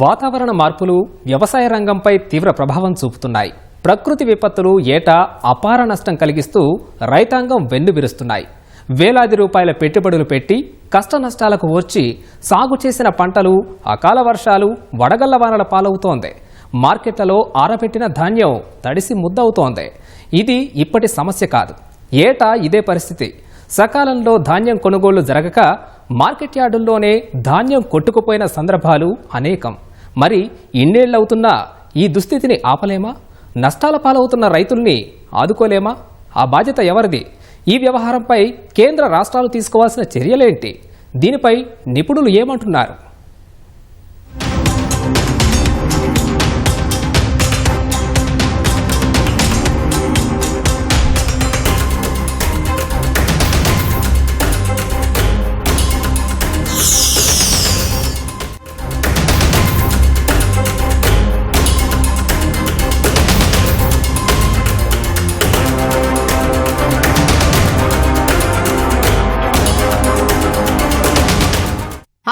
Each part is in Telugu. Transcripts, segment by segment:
వాతావరణ మార్పులు వ్యవసాయ రంగంపై తీవ్ర ప్రభావం చూపుతున్నాయి. ప్రకృతి విపత్తులు ఏటా అపార నష్టం కలిగిస్తూ రైతాంగం వెన్నుబిరుస్తున్నాయి వేలాది రూపాయల పెట్టుబడులు పెట్టి కష్ట నష్టాలకు వచ్చి సాగు చేసిన పంటలు అకాల వర్షాలు వడగళ్ళ వానల పాలవుతోంది. మార్కెట్లలో ఆరబెట్టిన ధాన్యం తడిసి ముద్దవుతోంది. ఇది ఇప్పటి సమస్య కాదు. ఏటా ఇదే పరిస్థితి. సకాలంలో ధాన్యం కొనుగోళ్ళు జరగక మార్కెట్ యార్డుల్లోనే ధాన్యం కొట్టుకుపోయిన సందర్భాలు అనేకం. మరి ఇన్నేళ్ళవుతున్నా ఈ దుస్థితిని ఆపలేమా? నష్టాల పాలవుతున్న రైతుల్ని ఆదుకోలేమా? ఆ బాధ్యత ఎవరిది? ఈ వ్యవహారంపై కేంద్ర రాష్ట్రాలు తీసుకోవాల్సిన చర్యలేంటి? దీనిపై నిపుణులు ఏమంటున్నారు?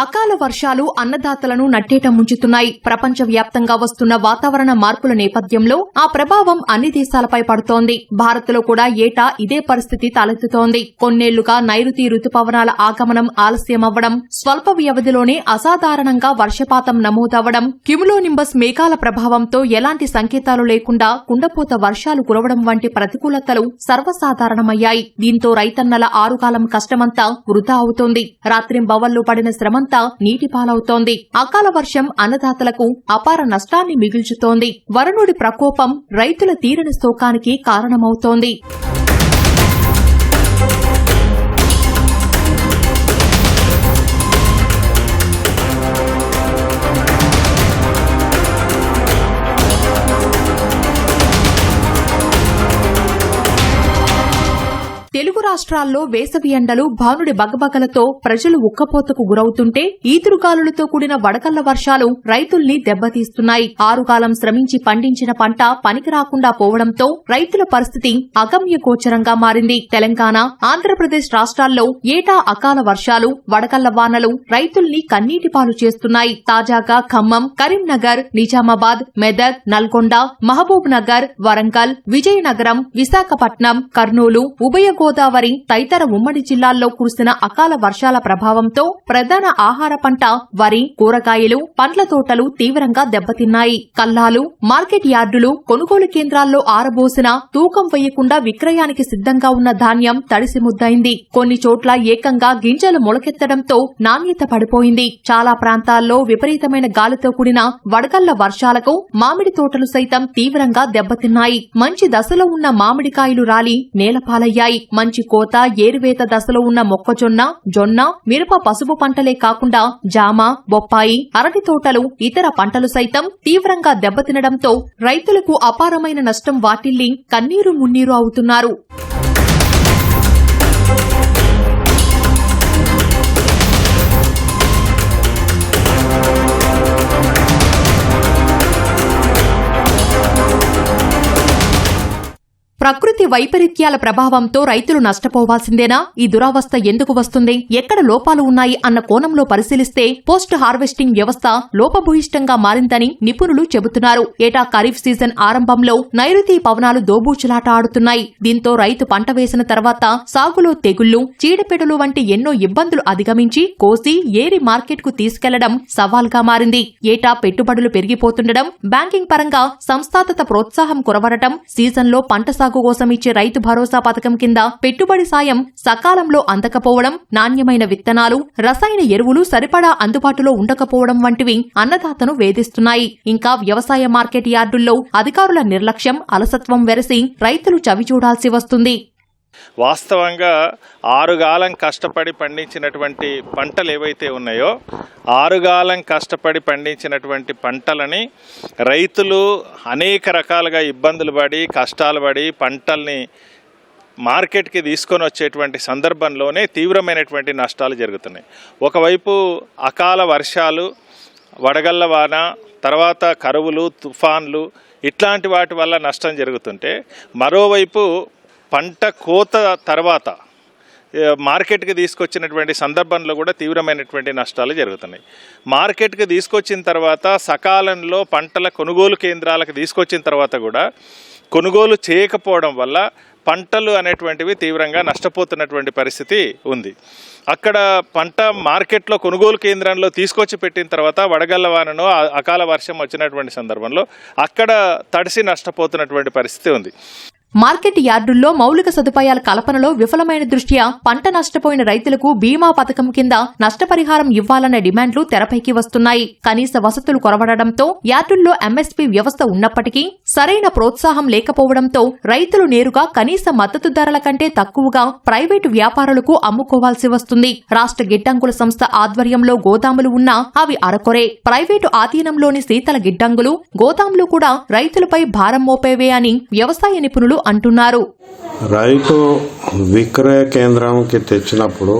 అకాల వర్షాలు అన్నదాతలను నట్టేట ముంచుతున్నాయి. ప్రపంచవ్యాప్తంగా వస్తున్న వాతావరణ మార్పుల నేపథ్యంలో ఆ ప్రభావం అన్ని దేశాలపై పడుతోంది. భారత్లో కూడా ఏటా ఇదే పరిస్థితి తలెత్తుతోంది. కొన్నేళ్ళుగా నైరుతి రుతుపవనాల ఆగమనం ఆలస్యమవ్వడం స్వల్ప వ్యవధిలోనే అసాధారణంగా వర్షపాతం నమోదవడం క్యుములోనింబస్ మేఘాల ప్రభావంతో ఎలాంటి సంకేతాలు లేకుండా కుండపోత వర్షాలు కురవడం వంటి ప్రతికూలతలు సర్వసాధారణమయ్యాయి. దీంతో రైతన్నల ఆరుకాలం కష్టమంతా వృధా అవుతోంది. రాత్రింబవళ్ళు పడిన శ్రమంతా నీటి పాలవుతోంది. అకాల వర్షం అన్నదాతలకు అపార నష్టాన్ని మిగుల్చుతోంది. వరుణుడి ప్రకోపం రైతుల తీరని శోకానికి కారణమవుతోంది. రాష్ట్రాల్లో వేసవి ఎండలు భానుడి బగబగలతో ప్రజలు ఉక్కపోతకు గురవుతుంటే ఈదురుగాలులతో కూడిన వడకళ్ళ వర్షాలు రైతుల్ని దెబ్బతీస్తున్నాయి. ఆరుగాలం శ్రమించి పండించిన పంట పనికి రాకుండా పోవడంతో రైతుల పరిస్థితి అగమ్య గోచరంగా మారింది. తెలంగాణ ఆంధ్రప్రదేశ్ రాష్ట్రాల్లో ఏటా అకాల వర్షాలు వడకళ్ళ వానలు రైతుల్ని కన్నీటిపాలు చేస్తున్నాయి. తాజాగా ఖమ్మం కరీంనగర్ నిజామాబాద్ మెదక్ నల్గొండ మహబూబ్ నగర్ వరంగల్ విజయనగరం విశాఖపట్నం కర్నూలు ఉభయ గోదావరి తదితర ఉమ్మడి జిల్లాల్లో కురిసిన అకాల వర్షాల ప్రభావంతో ప్రధాన ఆహార పంట వరి కూరగాయలు పండ్ల తోటలు తీవ్రంగా దెబ్బతిన్నాయి. కల్లాలు మార్కెట్ యార్డులు కొనుగోలు కేంద్రాల్లో ఆరబోసిన తూకం వేయకుండా విక్రయానికి సిద్ధంగా ఉన్న ధాన్యం తడిసి ముద్దైంది. కొన్ని చోట్ల ఏకంగా గింజలు మొలకెత్తడంతో నాణ్యత పడిపోయింది. చాలా ప్రాంతాల్లో విపరీతమైన గాలితో కూడిన వడగళ్ళ వర్షాలకు మామిడి తోటలు సైతం తీవ్రంగా దెబ్బతిన్నాయి. మంచి దశలో ఉన్న మామిడికాయలు రాలి నేలపాలయ్యాయి. మంచి కోత ఏరువేత దశలో ఉన్న మొక్కజొన్న జొన్న మిరప పసుపు పంటలే కాకుండా జామ బొప్పాయి అరటి తోటలు ఇతర పంటలు సైతం తీవ్రంగా దెబ్బతినడంతో రైతులకు అపారమైన నష్టం వాటిల్లి కన్నీరు మున్నీరు అవుతున్నారు ప్రకృతి వైపరీత్యాల ప్రభావంతో రైతులు నష్టపోవాల్సిందేనా? ఈ దురావస్థ ఎందుకు వస్తుంది? ఎక్కడ లోపాలు ఉన్నాయి అన్న కోణంలో పరిశీలిస్తే పోస్ట్ హార్వెస్టింగ్ వ్యవస్థ లోపభూయిష్టంగా మారిందని నిపుణులు చెబుతున్నారు. ఏటా ఖరీఫ్ సీజన్ ఆరంభంలో నైరుతి పవనాలు దోబూచులాట ఆడుతున్నాయి. దీంతో రైతు పంట వేసిన తర్వాత సాగులో తెగుళ్ళు చీడపీడలు వంటి ఎన్నో ఇబ్బందులు అధిగమించి కోసి ఏరి మార్కెట్కు తీసుకెళ్ళడం సవాల్గా మారింది. ఏటా పెట్టుబడులు పెరిగిపోతుండడం బ్యాంకింగ్ పరంగా సంస్థాగత ప్రోత్సాహం కురవడటం సీజన్లో పంట సాగు కోసం ఇచ్చే రైతు భరోసా పథకం కింద పెట్టుబడి సాయం సకాలంలో అందకపోవడం నాణ్యమైన విత్తనాలు రసాయన ఎరువులు సరిపడా అందుబాటులో ఉండకపోవడం వంటివి అన్నదాతను వేధిస్తున్నాయి. ఇంకా వ్యవసాయ మార్కెట్ యార్డుల్లో అధికారుల నిర్లక్ష్యం అలసత్వం వెరసి రైతులు చవిచూడాల్సి వస్తుంది. వాస్తవంగా ఆరుగాలం కష్టపడి పండించినటువంటి పంటలు ఏవైతే ఉన్నాయో ఆరుగాలం కష్టపడి పండించినటువంటి పంటలని రైతులు అనేక రకాలుగా ఇబ్బందులు పడి కష్టాలు పడి పంటల్ని మార్కెట్కి తీసుకొని వచ్చేటువంటి సందర్భంలోనే తీవ్రమైనటువంటి నష్టాలు జరుగుతున్నాయి. ఒకవైపు అకాల వర్షాలు వడగళ్ళ వాన తర్వాత కరువులు తుఫాన్లు ఇట్లాంటి వాటి వల్ల నష్టం జరుగుతుంటే మరోవైపు పంట కోత తర్వాత మార్కెట్కి తీసుకొచ్చినటువంటి సందర్భంలో కూడా తీవ్రమైనటువంటి నష్టాలు జరుగుతున్నాయి. మార్కెట్కి తీసుకొచ్చిన తర్వాత సకాలంలో పంటల కొనుగోలు కేంద్రాలకు తీసుకొచ్చిన తర్వాత కూడా కొనుగోలు చేయకపోవడం వల్ల పంటలు అనేటువంటివి తీవ్రంగా నష్టపోతున్నటువంటి పరిస్థితి ఉంది. అక్కడ పంట మార్కెట్లో కొనుగోలు కేంద్రంలో తీసుకొచ్చి పెట్టిన తర్వాత వడగళ్ళ వానను అకాల వర్షం వచ్చినటువంటి సందర్భంలో అక్కడ తడిసి నష్టపోతున్నటువంటి పరిస్థితి ఉంది. మార్కెట్ యార్డుల్లో మౌలిక సదుపాయాల కల్పనలో విఫలమైన దృష్ట్యా పంట నష్టపోయిన రైతులకు బీమా పథకం కింద నష్టపరిహారం ఇవ్వాలన్న డిమాండ్లు తెరపైకి వస్తున్నాయి. కనీస వసతులు కొరవడంతో యార్డుల్లో ఎంఎస్పీ వ్యవస్థ ఉన్నప్పటికీ సరైన ప్రోత్సాహం లేకపోవడంతో రైతులు నేరుగా కనీస మద్దతు ధరల కంటే తక్కువగా ప్రైవేటు వ్యాపారులకు అమ్ముకోవాల్సి వస్తుంది. రాష్ట్ర గిడ్డంగుల సంస్థ ఆధ్వర్యంలో గోదాములు ఉన్నా అవి అరకొరే. ప్రైవేటు ఆధీనంలోని శీతల గిడ్డంగులు గోదాములు కూడా రైతులపై భారం మోపేవే అని వ్యవసాయ నిపుణులు అంటున్నారు. రైతు విక్రయ కేంద్రంకి తెచ్చినప్పుడు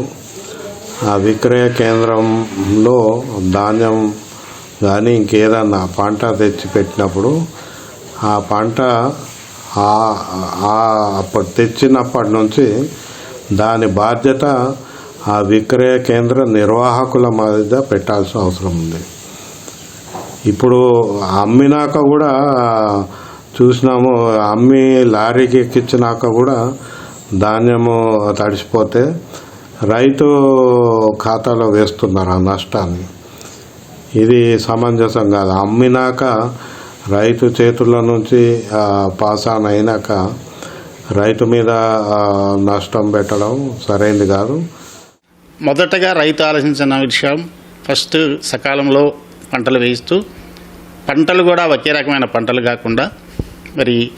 ఆ విక్రయ కేంద్రంలో ధాన్యం కానీ ఇంకేదన్నా పంట తెచ్చి పెట్టినప్పుడు ఆ పంట అప్పుడు తెచ్చినప్పటి నుంచి దాని బాధ్యత ఆ విక్రయ కేంద్ర నిర్వాహకుల మీద పెట్టాల్సిన అవసరం ఉంది. ఇప్పుడు అమ్మినాక కూడా చూసినాము అమ్మి లారీకి ఎక్కించినాక కూడా ధాన్యము తడిసిపోతే రైతు ఖాతాలో వేస్తున్నారు ఆ నష్టాన్ని. ఇది సమంజసం కాదు. అమ్మినాక రైతు చేతుల నుంచి ఆ, పాస్ ఆన్ అయినాక రైతు మీద నష్టం పెట్టడం సరైంది కాదు. మొదటగా రైతు ఆలోచించిన విషయం ఫస్ట్ సకాలంలో పంటలు వేయిస్తూ పంటలు కూడా ఒకే రకమైన పంటలు కాకుండా మరి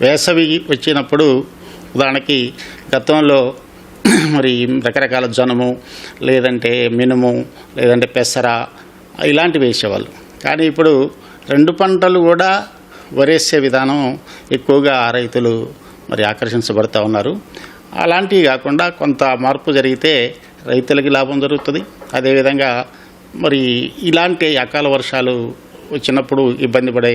వేసవి వచ్చినప్పుడు ఉదాహరణకి గతంలో మరి రకరకాల జనము లేదంటే మినుము లేదంటే పెసర ఇలాంటివి వేసేవాళ్ళు. కానీ ఇప్పుడు రెండు పంటలు కూడా వరేసే విధానం ఎక్కువగా రైతులు మరి ఆకర్షించబడుతూ ఉన్నారు. అలాంటివి కాకుండా కొంత మార్పు జరిగితే రైతులకి లాభం జరుగుతుంది. అదేవిధంగా మరి ఇలాంటి అకాల వర్షాలు వచ్చినప్పుడు ఇబ్బంది పడే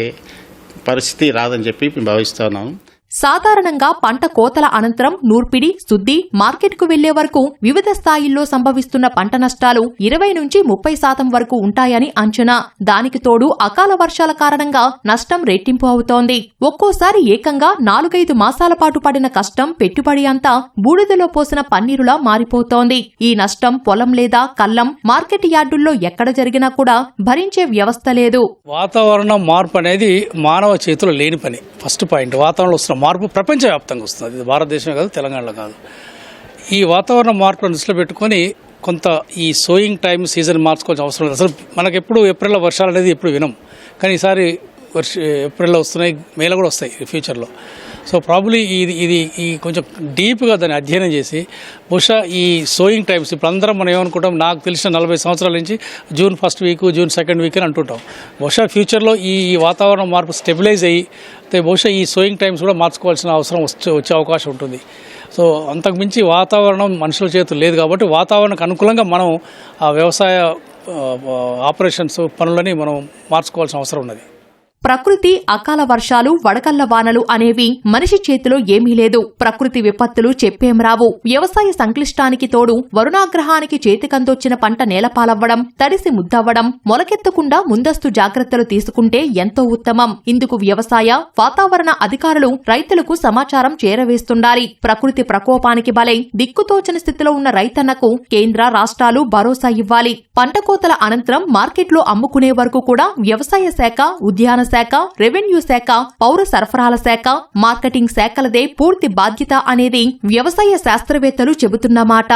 పరిస్థితి రాదని చెప్పి మేము భావిస్తున్నాము సాధారణంగా పంట కోతల అనంతరం నూర్పిడి శుద్ధి మార్కెట్కు వెళ్ళే వరకు వివిధ స్థాయిల్లో సంభవిస్తున్న పంట నష్టాలు ఇరవై నుంచి ముప్పై శాతం వరకు ఉంటాయని అంచనా. దానికి తోడు అకాల వర్షాల కారణంగా నష్టం రెట్టింపు అవుతోంది. ఒక్కోసారి ఏకంగా నాలుగైదు మాసాల పాటు పడిన కష్టం పెట్టుబడి అంతా బూడిదలో పోసిన పన్నీరులా మారిపోతోంది. ఈ నష్టం పొలం లేదా కల్లం మార్కెట్ యార్డుల్లో ఎక్కడ జరిగినా కూడా భరించే వ్యవస్థ లేదు. వాతావరణ మార్పు అనేది మానవ చేతులు లేని పని. First point. వాతావరణంలో వస్తున్న మార్పు ప్రపంచవ్యాప్తంగా వస్తుంది. ఇది భారతదేశమే కాదు తెలంగాణలో కాదు. ఈ వాతావరణ మార్పులను దృష్టిలో పెట్టుకొని కొంత ఈ సోయింగ్ టైం సీజన్ మార్చుకోవాల్సిన అవసరం లేదు. అసలు మనకు ఎప్పుడు ఏప్రిల్లో వర్షాలు అనేది ఎప్పుడు వినం. కానీ ఈసారి వర్ష ఏప్రిల్లో వస్తున్నాయి మేలో కూడా వస్తాయి ఫ్యూచర్లో. సో ప్రాబ్లీ ఇది ఇది ఈ కొంచెం డీప్గా దాన్ని అధ్యయనం చేసి బహుశా ఈ సోయింగ్ టైమ్స్ ఇప్పుడు అందరం మనం ఏమనుకుంటాం నాకు తెలిసిన నలభై సంవత్సరాల నుంచి June first week June second week అని అంటుంటాం. బహుశా ఫ్యూచర్లో ఈ వాతావరణ మార్పు స్టెబిలైజ్ అయ్యి అయితే బహుశా ఈ సోయింగ్ టైమ్స్ కూడా మార్చుకోవాల్సిన అవసరం వచ్చే వచ్చే అవకాశం ఉంటుంది. సో అంతకుమించి వాతావరణం మనుషుల చేతులు లేదు కాబట్టి వాతావరణకు అనుకూలంగా మనం ఆ వ్యవసాయ ఆపరేషన్స్ పనులని మనం మార్చుకోవాల్సిన అవసరం ఉన్నది. ప్రకృతి అకాల వర్షాలు వడకల్ల వానలు అనేవి మనిషి చేతిలో ఏమీ లేదు. ప్రకృతి విపత్తులు చెప్పేం రావు. వ్యవసాయ సంక్లిష్టానికి తోడు వరుణాగ్రహానికి చేతికందొచ్చిన పంట నేలపాలవ్వడం తడిసి ముద్దవ్వడం మొలకెత్తకుండా ముందస్తు జాగ్రత్తలు తీసుకుంటే ఎంతో ఉత్తమం. ఇందుకు వ్యవసాయ వాతావరణ అధికారులు రైతులకు సమాచారం చేరవేస్తుండాలి. ప్రకృతి ప్రకోపానికి బలై దిక్కుతోచని స్థితిలో ఉన్న రైతన్నకు కేంద్ర రాష్ట్రాలు భరోసా ఇవ్వాలి. పంట కోతల అనంతరం మార్కెట్లో అమ్ముకునే వరకు కూడా వ్యవసాయ శాఖ ఉద్యాన శాఖ రెవెన్యూ శాఖ పౌర సరఫరాల శాఖ మార్కెటింగ్ శాఖలదే పూర్తి బాధ్యత అనేది వ్యవసాయ శాస్త్రవేత్తలు చెబుతున్నమాట.